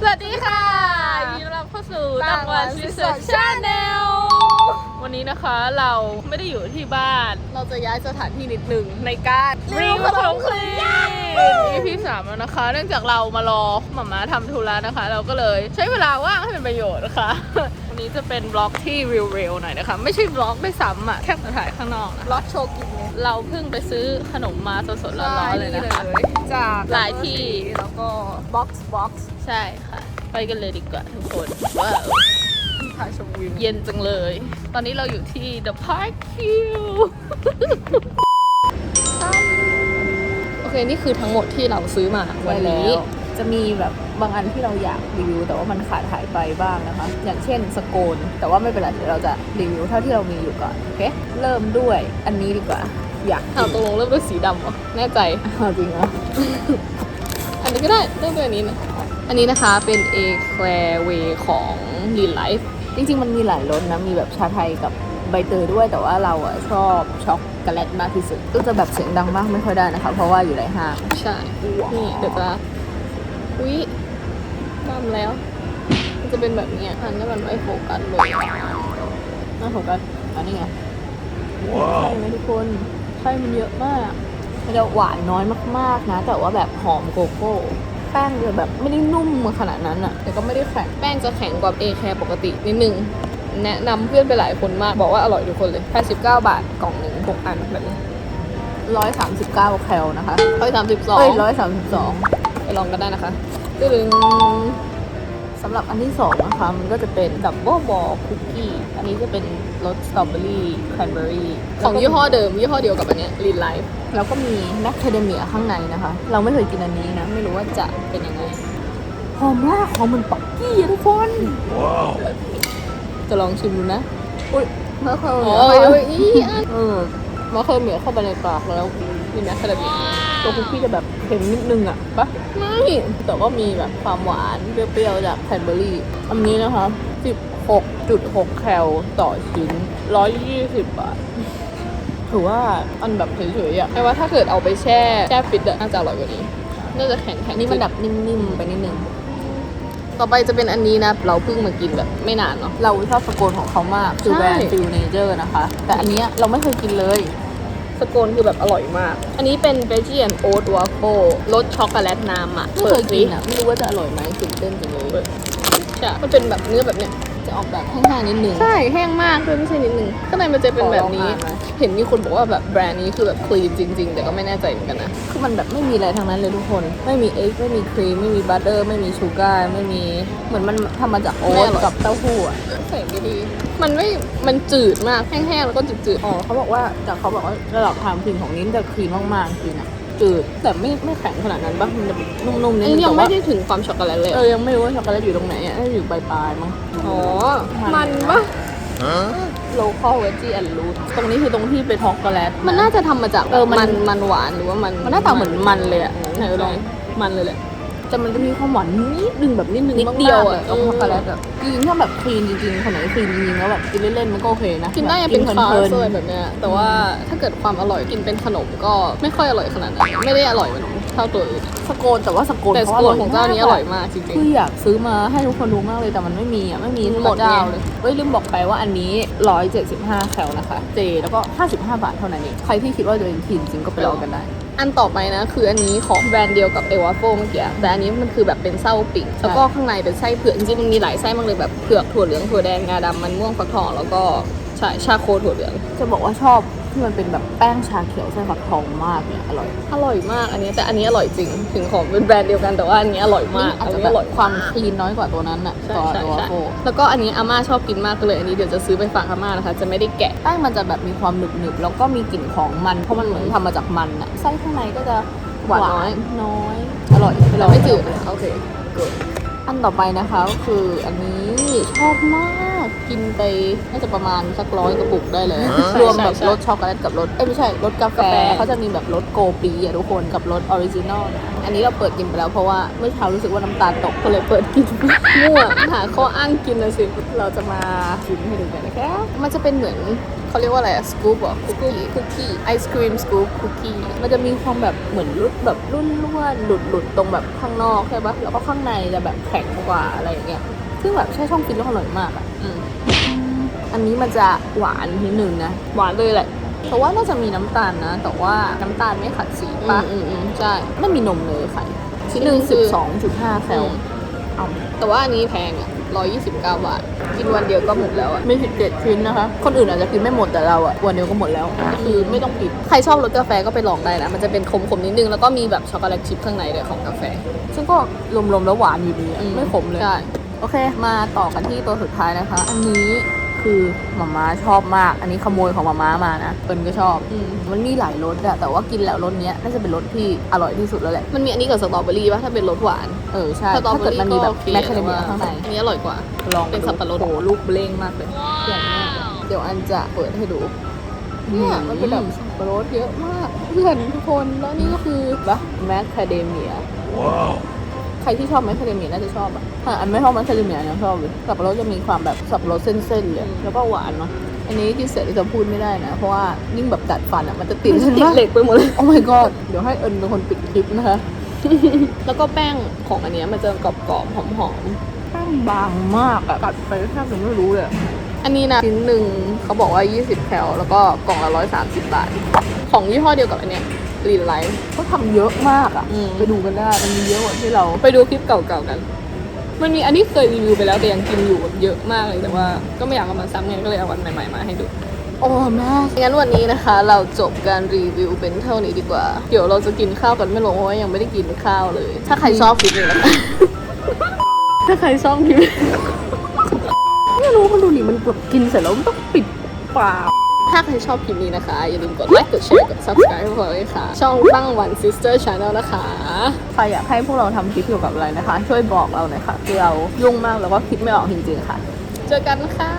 สวัสดีค่ะยินดีต้อนรับเข้าสู่ตังวันซิสเตอร์ชาแนล วันนี้นะคะเราไม่ได้อยู่ที่บ้าน เราจะย้ายสถานที่นิดหนึ่งในการรีวิวขนมคลีน EP สามแล้วนะคะ เนื่องจากเรามารอหมาม่าทำธุระนะคะ เราก็เลยใช้เวลาว่างให้เป็นประโยชน์นะคะ วันนี้จะเป็นบล็อกที่เร็วๆหน่อยนะคะ ไม่ใช่บล็อกไม่ซ้ำอะแค่มาถ่ายข้างนอกนะล็อกโชว์กินเลยเราเพิ่งไปซื้อขนมมาสดๆร้อนๆเลยนะคะ จากหลายที่แล้วก็บ็อกซ์บ็อกซ์ใช่ค่ะ ไปกันเลยดีกว่าทุกคนว้าว ถ่ายชมวิวเย็นจังเลย ตอนนี้เราอยู่ที่ The Park View โอเค นี่คือทั้งหมดที่เราซื้อมาวันนี้ จะมีแบบบางอันที่เราอยากรีวิว แต่ว่ามันขาดหายไปบ้างนะคะ อย่างเช่นสโกน แต่ว่าไม่เป็นไรเดี๋ยวเราจะรีวิวเท่าที่เรามีอยู่ก่อน โอเค เริ่มด้วยอันนี้ดีกว่า อยากเอาตกลงเริ่มด้วยสีดำเหรอ แน่ใจเอาจริงเหรอ อันนี้ก็ได้เริ่มด้วยอันนี้นะอันนี้นะคะเป็น A Claire Way ของ Real Life จริง ๆ มันมีหลายรสนะ มีแบบชาไทยกับใบเตยด้วย แต่ว่าเราอะชอบช็อกโกแลตมากที่สุด ก็จะแบบเสียงดังมากไม่ค่อยได้นะคะ เพราะว่าอยู่ในห้าง ใช่ นี่เดี๋ยวจะอุ๊ยทำแล้ว มันจะเป็นแบบเนี้ยอันนี้มันไม่โฟกัสเลยน่าโฟกัสอันนี้ไงใช่ไหมทุกคนไส้มันเยอะมากมันจะหวานน้อยมากๆนะ แต่ว่าแบบหอมโกโก้ แป้งจะแบบไม่ได้นุ่มมาขนาดนั้นอะแต่ก็ไม่ได้แข็งแป้งจะแข็งกว่า A Care ปกตินิดนึงแนะนำเพื่อนไปหลายคนมากบอกว่าอร่อยทุกคนเลย 89 บาทกล่องหนึ่งหกอันแบบนี้ร้อยสามสิบเก้าแคลนะคะร้อยสามสิบสองเอ้ยร้อยสามสิบสองไปลองกันได้นะคะตึง สำหรับอันที่สองนะคะ มันก็จะเป็นดับเบิลบอลคุกกี้อันนี้จะเป็นรสสตรอเบอรี่แคนเบอรี่ของยี่ห้อเดิม ยี่ห้อเดียวกับอันเนี้ย Real Life แล้วก็มีแมคคาเดเมียข้างในนะคะ เราไม่เคยกินอันนี้นะ ไม่รู้ว่าจะเป็นยังไงหอมมากหอมเหมือนปักกี้อะทุกคนจะลองชิมดูนะอุ้ยมะเขือโอ้ยโอ้ยอีอันเออมาเคยเหมียวเข้าไปในปากแล้วนี่นะคาราเมล ตัวคุกกี้จะแบบเค็มนิดนึงอะปะไม่แต่ก็มีแบบความหวานเปรี้ยวๆจากแคนเบอรี่ อันนี้นะคะ 16.6 แคลต่อชิ้น 120 บาทถือว่าอันแบบเฉยๆอะแต่ว่าถ้าเกิดเอาไปแช่แช่ฟิตอะน่าจะอร่อยกว่านี้ น่าจะแข็งแข็อังนนี้มันแบบนิ่มๆไปนิดนึงต่อไปจะเป็นอันนี้นะ เราเพิ่งมากินแบบไม่นานเนาะเราชอบสโกนของเขามากคือใช่แบรนด์ฟิลเนเจอร์นะคะ แต่อันเนี้ยเราไม่เคยกินเลย สโกนคือแบบอร่อยมาก อันนี้เป็นเบจิ a นโอ๊ตวาฟเฟิลรสช็อกโกแลตน้ำอะไม่เคยกินอะไม่รู้ว่าจะอร่อยไหมตื่นเต้นจังเลยใช่มันเป็นแบบเนื้อแบบเนี้ย จะออกแบบแห้งๆนิดนึง ใช่แห้งมากด้วยไม่ใช่นิดนึงข้างในมันจะเป็นแบบนี้ ขอลองอ่านหน่อย เห็นมีคนบอกว่าแบบแบรนด์นี้คือแบบคลีนจริง ๆ แต่ก็ไม่แน่ใจเหมือนกันนะ คือมันแบบไม่มีอะไรทั้งนั้นเลยทุกคน ไม่มีเอ็กไม่มีครีม ไม่มีบัตเตอร์ ไม่มีชูการ์ ไม่มี เหมือนมันทำมาจากโอ๊ไม่ตอร่อย กับเต้าหู้อะใส่ไม่ดี มันไม่ มันจืดมากแห้งๆแล้วก็จืดอ๋อเขาบอกว่าแต่เขาบอกว่าระดับความครีมของนิ้นจะครีมมากๆจริงอะ จืดแต่ไม่ไม่แข็งขนาดนั้นปะมันจะนุ่มๆๆนิอัดนนึนี้งยังแต่ไม่ว่าได้ถึงความช็อกโกแลตเลย เออยังไม่รู้ว่าช็อกโกแลตอยู่ตรงไหนอะน่าจะอยู่ปลายๆมั้งอ๋อมัมันนปะ local veggie and root ตรงนี้คือตรงที่เป็นช็อกโกแลตมันน่าจะทำมาจากเออมันมันมันหวานหรือว่ามันมันหน้าตาเหมือนมันเลยอะไหนลองมันเลยแหละ แต่มันจะมีความหวานนิดนึงแบบนิดนึงนิดเดียวอะมากๆตรงช็อกโกแลตอะจริงๆถ้าแบบคลีนจริงๆคนไหนคลีนจริงๆแล้วแบบกินเล่นๆมันก็โอเคนะกินได้ยังเป็นแบบคลาพลิสอะไรแบบเนี้ยแต่ว่าถ้าเกิดความอร่อยกินเป็นขนมก็ไม่ค่อยอร่อยขนาดนั้นไม่ได้อร่อยเหมือนเท่าตัวอื่นสโกนแต่ว่าสโกนแต่สเขาโกนของเจ้านี้อร่อยมากมากจริงคืออยากซื้อมาให้ทุกคนรู้มากเลยแต่มันไม่มีอะไม่มีหมดเจ้าไงเลยเอ้ยลืมบอกไปว่าอันนี้ 175 แคลนะคะ เจ แล้วก็ 55 บาทเท่านั้นเองใครที่คิดว่าตัวเองคลีนจริงก็ไปลองกันได้ๆ อันต่อไปนะ คืออันนี้ของแบรนด์เดียวกับเอวาโฟเมื่อกี้แต่อันนี้มันคือแบบเป็นไส้ปิ่งแล้วก็ข้างในเป็นไส้เผือกจริงๆมันมีหลายไส้มากเลยแบบเผือกถั่วเหลืองถั่วแดงงาดำมันม่วงฟักทองแล้วก็ใช่ชาโคถั่วเหลือง จะบอกว่าชอบ ที่มันเป็นแบบแป้งชาเขียวไส้ฟักทองมากเนี่ยอร่อย อร่อยมากอันนี้แต่อันนี้อร่อยจริงถึงของเป็นแบรนด์เดียวกันแต่ว่าอันนี้อร่อยมากอาจอันจะนี้แบบอร่อยความคลีนน้อยกว่าตัวนั้นอะใช่ตัวใช่ตัวใช่โฟแล้วก็อันนี้อาม่าชอบกินมากเลยอันนี้เดี๋ยวจะซื้อไปฝากอาม่านะคะ จะไม่ได้แกะแป้งมันจะแบบมีความหนึบหนึบๆแล้วก็มีกลิ่นของมันเพราะมันเหมือนทำมาจากมันอะไส้ข้างในก็จะหวานน้อยน้อยอร่อยไปลแต่องไม่จืดโอเค อันต่อไปนะคะก็คืออันนี้ชอบมากกินไปน่าจะประมาณสักร้อยกระปุกได้เลย รวมแบบใช่รสช็อกโกแลตกับรสเอ้ยไม่ใช่รสกาแฟกาแฟเขาจะมีแบบรสโกปีอะทุกคนกับรสออริจินอลนะอันนี้เราเปิดกินไปแล้วเพราะว่าเมื่อเช้ารู้สึกว่าน้ำตาลตกก็เลยเปิดกินมั่วหาข้ออ้างกินนะสิเราจะมาชิมให้ดูกันนะคะมันจะเป็นเหมือน เขาเรียกว่าอะไรอะสกู๊ปอะคุกกี้คุกกี้ไอศครีมสกู๊ปคุกกี้มันจะมีความแบบเหมือนรุ่นแบบรุ่นร่วนหลุดหลุดตรงแบบข้างนอกใช่ปะแล้วก็ข้างในจะแบบแข็งกว่าอะไรอย่างเงี้ยซึ่งแบบใช่ช่องฟินแล้วอร่อยมากอะอืมอันนี้มันจะหวานนิดนึงนะ หวานเลยแหละเพราะว่าน่าจะมีน้ำตาลนะ แต่ว่าน้ำตาลไม่ขัดสีปะอืมอืมอืมใช่ไม่มีนมเลยค่ะชิ้นหนึ่งชิ้สินหนึ่บงสองจุดห้าแคลอืม เอาแต่ว่าอันนี้แพงอะร้อยยี่สิบเก้าบาท กินวันเดียวก็หมดแล้วอะมีสิบเจ็ดชิ้นนะคะ คนอื่นอาจจะกินไม่หมดแต่เราอะวันเดียวก็หมดแล้ว คือไม่ต้องกินใครชอบรสกาแฟก็ไปลองได้นะ มันจะเป็นขมๆนิดนึง แล้วก็มีแบบช็อกโกแลตชิพข้างในด้วยของกาแฟ ซึ่งก็รวมๆแล้วหวานอยู่ดีอะอืมไม่ขมเลยใช่โอเค มาต่อกันที่ตัวสุดท้ายนะคะ อันนี้ คือหมาม้าชอบมาก อันนี้ขโมยของหมาม้ามานะเปิ้ลก็ชอบอืมมันมีหลายรสอะแต่ว่ากินแล้วรสเนี้ยน่าจะเป็นรสที่อร่อยที่สุดแล้วแหละมันมีอันนี้กับสตรอเบอรี่ป่ะถ้าเป็นรสหวานเออใช่สตรอถ้าเบอเกิดรี่มันมีก็แบบโอเคแมคคาเดเมียข้างในอันนี้อร่อยกว่าลองเป็นสับปะรดโอ้โหลูกเบล้งมากเลยเปรี้ยวมากเดี๋ยวอันจะเปิดให้ดูเนี่ยมันเป็นแบบสับปะรดเยอะมากเพื่อนทุกคนแล้วนี่ก็คือปะแมคคาเดเมีย ใครที่ชอบแมคคาเดเมียน่าจะชอบอะถ้าอันไม่ชอบแมคคาเดเมียยังชอบเลยสับปะรดจะมีความแบบสับปะรดเส้นๆเลยแล้วก็หวานเนาะอันนี้ที่เสร็จจะพูดไม่ได้นะ เพราะว่ายิ่งแบบดัดฟันอะมันจะติดมันจะติดเหล็กไปหมดเลยโอ้ my god เดี๋ยวให้เอิญเป็นคนปิดคลิปนะคะ แล้วก็แป้งของอันเนี้ยมันจะกรอบๆหอมแป้งบางมากอะกัดไปแทบจะไม่รู้เลยอะๆอันนี้นะชิ้นหนึ่งเขาบอกว่า 20 แคลแล้วก็กล่องละ 130 บาท ของยี่ห้อเดียวกับอันเนี้ย รีไลท์เขาทำเยอะมากอะอืม ไปดูกันได้มันมีเยอะกว่าที่เรา ไปดูคลิปเก่าๆกัน มันมีอันนี้เคยรีวิวไปแล้วแต่ยังกินอยู่แบบเยอะมากเลยแต่ว่าก็ไม่อยากเอามาซ้ำไงก็เลยเอาวันใหม่ๆมาให้ดู โอ้แม่งั้นวันนี้นะคะ เราจบการรีวิวเป็นเท่านี้ดีกว่า เดี๋ยวเราจะกินข้าวกันไม่ลงเพราะว่ายังไม่ได้กินข้าวเลย ถ้าใครชอบคลิปนี้นะคะ ถ้าใครชอบคลิปนี้ ไม่รู้มันดูดิมันแบบกินเสร็จแล้วมันต้องปิดปาก ถ้าใครชอบคลิปนี้นะคะ อย่าลืมกดไลค์ กดแชร์ กด subscribe ให้พวกเราด้วยค่ะ ช่องตั้งวัน sister channel นะคะ ใครอยากให้พวกเราทำคลิปเกี่ยวกับอะไรนะคะ ช่วยบอกเราหน่อยค่ะคือเรายุ่งมากแล้วก็คิดไม่ออกจริงๆค่ะ เจอกันนะคะ